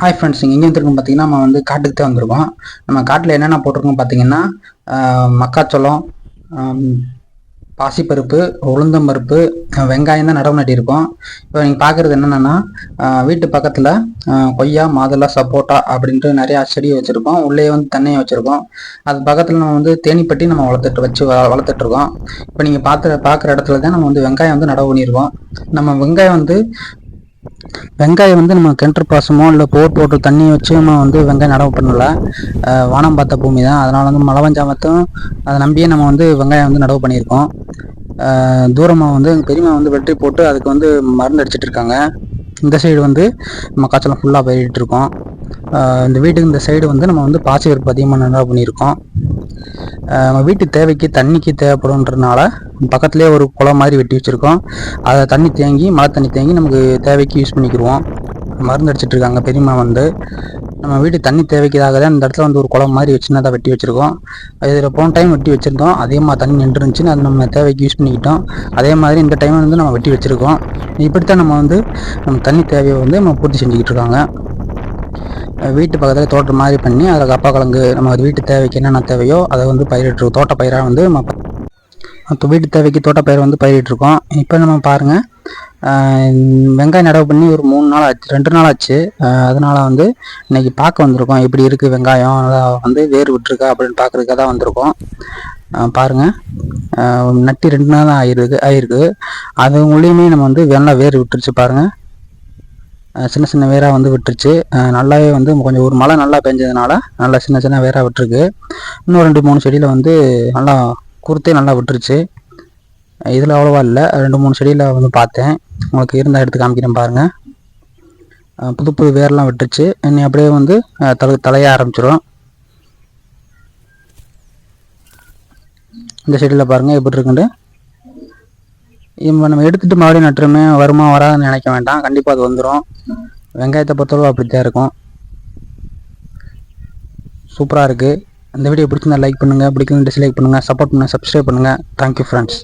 Hi friends இங்கே எங்கே வந்துருக்கோம் பார்த்தீங்கன்னா நம்ம வந்து காட்டுக்கு தான் வந்திருக்கோம். நம்ம காட்டில் என்னென்ன போட்டிருக்கோம் பார்த்தீங்கன்னா மக்காச்சோளம் பாசிப்பருப்பு உளுந்தம் பருப்பு வெங்காயம் தான் நடவு நட்டியிருக்கோம். இப்போ நீங்கள் பார்க்குறது என்னென்னா வீட்டு பக்கத்தில் கொய்யா மாதுளை சப்போட்டா அப்படின்ட்டு நிறையா செடி வச்சுருக்கோம். உள்ளே வந்து தண்ணியை வச்சுருக்கோம். அது பக்கத்தில் நம்ம வந்து தேனிப்பட்டி நம்ம வளர்த்துட்டு வச்சு வ- வளர்த்துட்ருக்கோம் இப்போ நீங்கள் பார்த்து பார்க்குற இடத்துல தான் நம்ம வந்து வெங்காயம் வந்து நடவு பண்ணியிருக்கோம். நம்ம வெங்காயம் வந்து வெங்காயம் வந்து நம்ம கிணற்று பாசமோ இல்லை போர் போட்டு தண்ணி வச்சு நம்ம வந்து வெங்காயம் நடவு பண்ணல. வானம் பார்த்த பூமி தான். அதனால் வந்து மழை பெஞ்சா மட்டும் அதை நம்பியே நம்ம வந்து வெங்காயம் வந்து நடவு பண்ணியிருக்கோம். தூரமாக வந்து பெரியமா பெரியம்மா வந்து வெற்றி போட்டு அதுக்கு வந்து மருந்து அடிச்சிட்டு இருக்காங்க. இந்த சைடு வந்து மக்காச்சோளம் ஃபுல்லாக பயிரிட்டு இருக்கோம் இந்த வீட்டுக்கு இந்த சைடு வந்து நம்ம வந்து பாசி பருப்பு அதிகமாக நடவு பண்ணியிருக்கோம். நம்ம வீட்டு தேவைக்கு தண்ணிக்கு தேவைப்படுன்றதுனால பக்கத்துலேயே ஒரு குளம் மாதிரி வெட்டி வச்சுருக்கோம். அதை தண்ணி தேங்கி மழை தண்ணி தேங்கி நமக்கு தேவைக்கு யூஸ் பண்ணிக்கிடுவோம். மருந்து அடிச்சிட்டு பெரியம்மா வந்து. நம்ம வீட்டு தண்ணி தேவைக்காக தான் இந்த இடத்துல வந்து ஒரு குளம் மாதிரி சின்னதாக வெட்டி வச்சுருக்கோம். இதில் போன டைம் வெட்டி வச்சுருந்தோம். அதிகமாக தண்ணி நின்று இருந்துச்சுன்னு அது நம்ம தேவைக்கு யூஸ் பண்ணிக்கிட்டோம். அதே மாதிரி இந்த டைம் வந்து நம்ம வெட்டி வச்சுருக்கோம். இப்படித்தான் நம்ம வந்து நம்ம தண்ணி தேவையை வந்து நம்ம பூர்த்தி செஞ்சுக்கிட்டு இருக்காங்க. வீட்டு பக்கத்தில் தோட்டம் மாதிரி பண்ணி அதில் கப்பா கிழங்கு நம்ம வீட்டு தேவைக்கு என்னென்ன தேவையோ அதை வந்து பயிரிட்டுருக்கோம் தோட்ட பயிராக வந்து நம்ம வீட்டு தேவைக்கு தோட்டப்பயிர் வந்து பயிரிட்டுருக்கோம் இப்போ நம்ம பாருங்கள் வெங்காயம் நடவு பண்ணி ஒரு மூணு நாள் ஆச்சு ரெண்டு நாள் ஆச்சு. அதனால் வந்து இன்னைக்கு பார்க்க வந்திருக்கோம். எப்படி இருக்குது வெங்காயம்? நல்லா வந்து வேர் விட்டுருக்கா அப்படின்னு பார்க்குறதுக்காக தான் வந்திருக்கோம். பாருங்கள் நட்டி ரெண்டு நாள் தான் ஆயிருக்கு ஆயிருக்கு. அது மூலியமே நம்ம வந்து நல்லா வேர் விட்டுருச்சு பாருங்கள் சின்ன சின்ன வேராக வந்து விட்டுருச்சு. நல்லாவே வந்து கொஞ்சம் ஒரு மழை நல்லா பெஞ்சதுனால நல்லா சின்ன சின்ன வேராக விட்டுருக்கு. இன்னும் ரெண்டு மூணு செடியில் வந்து நல்லா குருத்தே நல்லா விட்டுருச்சு. இதில் அவ்வளோவா இல்லை. ரெண்டு மூணு செடியில் வந்து பார்த்தேன். உங்களுக்கு இருந்தால் எடுத்து காமிக்கிறேன் பாருங்கள் புது புது வேர்லாம் விட்டுருச்சு. இன்னும் அப்படியே வந்து தலை தலைய ஆரம்பிச்சிடும் இந்த செடியில் பாருங்கள் எப்படி இருக்குன்ட்டு இப்போ நம்ம எடுத்துகிட்டு மறுபடியும் நட்டுருமே வருமா வராதுன்னு நினைக்க வேண்டாம். கண்டிப்பாக அது வந்துடும் வெங்காயத்தை பொறுத்தளவு அப்படி தான் இருக்கும். சூப்பராக இருக்குது இந்த வீடியோ பிடிச்சிருந்தா லைக் பண்ணுங்கள் பிடிக்கணும் டிஸ்லைக் பண்ணுங்கள் சப்போர்ட் பண்ணுங்கள் சப்ஸ்கிரைப் பண்ணுங்கள் தேங்க்யூ ஃப்ரெண்ட்ஸ்